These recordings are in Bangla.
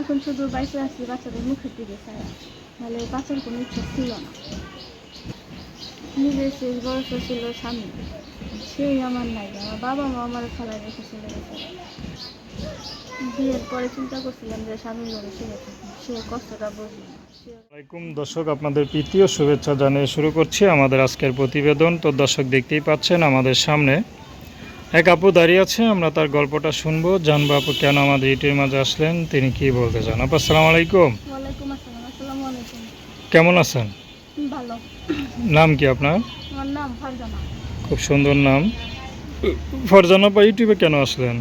এখন শুধু বাইসে আসছি বাচ্চাদের মুখের দিকে চাই নাহলে বাচ্চার কোনো ইচ্ছা ছিল না। নিজের শেষ বয়স ছিল স্বামী সেই আমার নাই আমার বাবা মা আমার ফেলায় রেখে চলে গেছে বিয়ের পরে চিন্তা করছিলাম যে স্বামীর সে কষ্টটা বুঝি দর্শক, আপনাদের প্রীতি ও শুভেচ্ছা জানিয়ে শুরু করছি আমাদের আজকের প্রতিবেদন। তো দর্শক দেখতেই পাচ্ছেন আমাদের সামনে এক আপু দাঁড়িয়ে আছে আমরা তার গল্পটা শুনব। জানব আপু কেন আমাদের ইউটিউবের মাঝে আসলেন? তিনি কি বলতে চান? আপু আসসালামু আলাইকুম। কেমন আছেন? নাম কি আপনার? খুব সুন্দর নাম। ফরজানা আপা ইউটিউবে কেন আসলেন।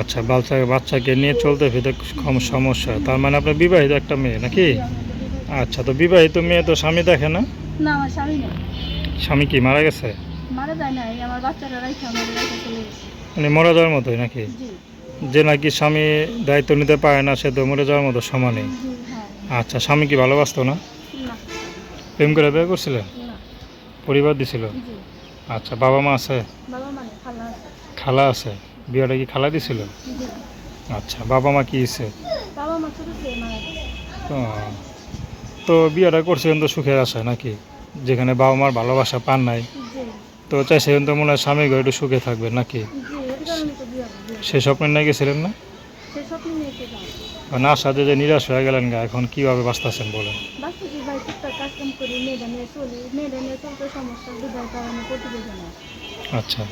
আচ্ছা বাচ্চা বাচ্চাকে নিয়ে চলতে ফিরতে কম সমস্যা তার মানে আপনার বিবাহিত একটা মেয়ে নাকি? আচ্ছা তো বিবাহিত মেয়ে তো স্বামী দেখে না? না আমার স্বামী নেই। স্বামী কি মারা গেছে? মারা যায় না আমার বাচ্চারা রাইখে আমার রাইখে চলে গেছে। মানে মরে যাওয়ার মতোই নাকি? যে নাকি স্বামী দায়িত্ব নিতে পারে না সে তো মরে যাওয়ার মতো সমানই হ্যাঁ। আচ্ছা স্বামী কি ভালোবাসতো না? প্রেম করে বিয়ে করছিলেন? পরিবার দিছিল? আচ্ছা বাবা মা আছে? খালা আছে। বিয়েটা কি খালা দিছিল? আচ্ছা বাবা মা কি ইছে তো বিয়েটা করছিলেন তো সুখের আশায় নাকি? যেখানে বাবা মার ভালোবাসা পান নাই। তো চাইছিলেন তো মনে হয় স্বামী ঘরে একটু সুখে থাকবে নাকি? সে স্বপ্নে নিয়ে গেছিলেন না? যাও মানে আশাতে যে নিরাশ হয়ে গেলেন গা এখন কীভাবে বাঁচতেছেন বলেন? আচ্ছা।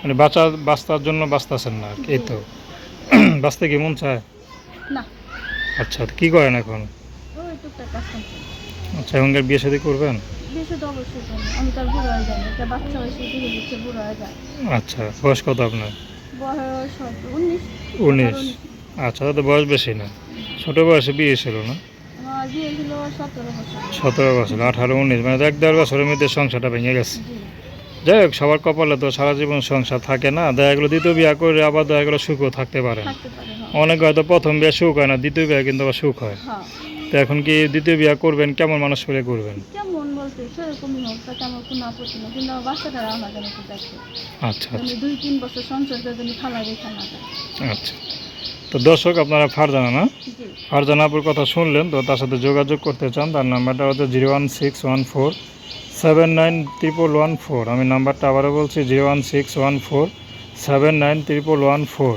মানে বাঁচা বাঁচতার জন্য বাঁচতেছেন না এই তো। বাঁচতে কি মন চায়? আচ্ছা কী করেন এখন? টুকটাক কাজ কাম আচ্ছা এখনকার বিয়ে শাদী করবেন? বেশি তো অবশ্যই জানি আমি তার বুড়ো হয়ে যাই একটা বাচ্চা হয়েছে ধীরে ধীরে বুড়ো হয়ে যায় আচ্ছা বয়স কত আপনার? বয়স উনিশ। উনিশ। আচ্ছা তো বয়স বেশি না। ছোটো বয়সে বিয়ে ছিল না? ছিল সতেরো বছর। আঠারো উনিশ মানে এক দেড় বছরের মধ্যে সংসারটা ভেঙে গেছে। যাই হোক সবার কপালে তো সারা জীবন সংসার থাকে না। দেখা গেলো দ্বিতীয় বিয়া করে আবার দেখা গেলো সুখও থাকতে পারে। না থাকতে পারে হ্যাঁ। অনেক হয়তো প্রথম বিয়ে সুখ হয় না দ্বিতীয় বিয়ে কিন্তু আবার সুখ হয়। হ্যাঁ। তো এখন কি দ্বিতীয় বিয়া করবেন? কেমন মানুষ পেলে করবেন? কেমন বলতে সেরকমই হোক তাতে আমার কোনো আপত্তি নেই কিন্তু আমার বাচ্চাটা আমার যেন একটু দেখে আচ্ছা আমি আচ্ছা। দুই তিন বছর সঞ্চয় করে যেন খালা রেখা না যায়। আচ্ছা। তো দর্শক আপনারা ফারজানা না? জি। ফারজানা আপুর কথা শুনলেন তো তার সাথে যোগাযোগ করতে চান তার নাম্বারটা হচ্ছে zero one six one four seven nine triple one four. আমি নাম্বারটা আবারও বলছি zero one six one four seven nine triple one four.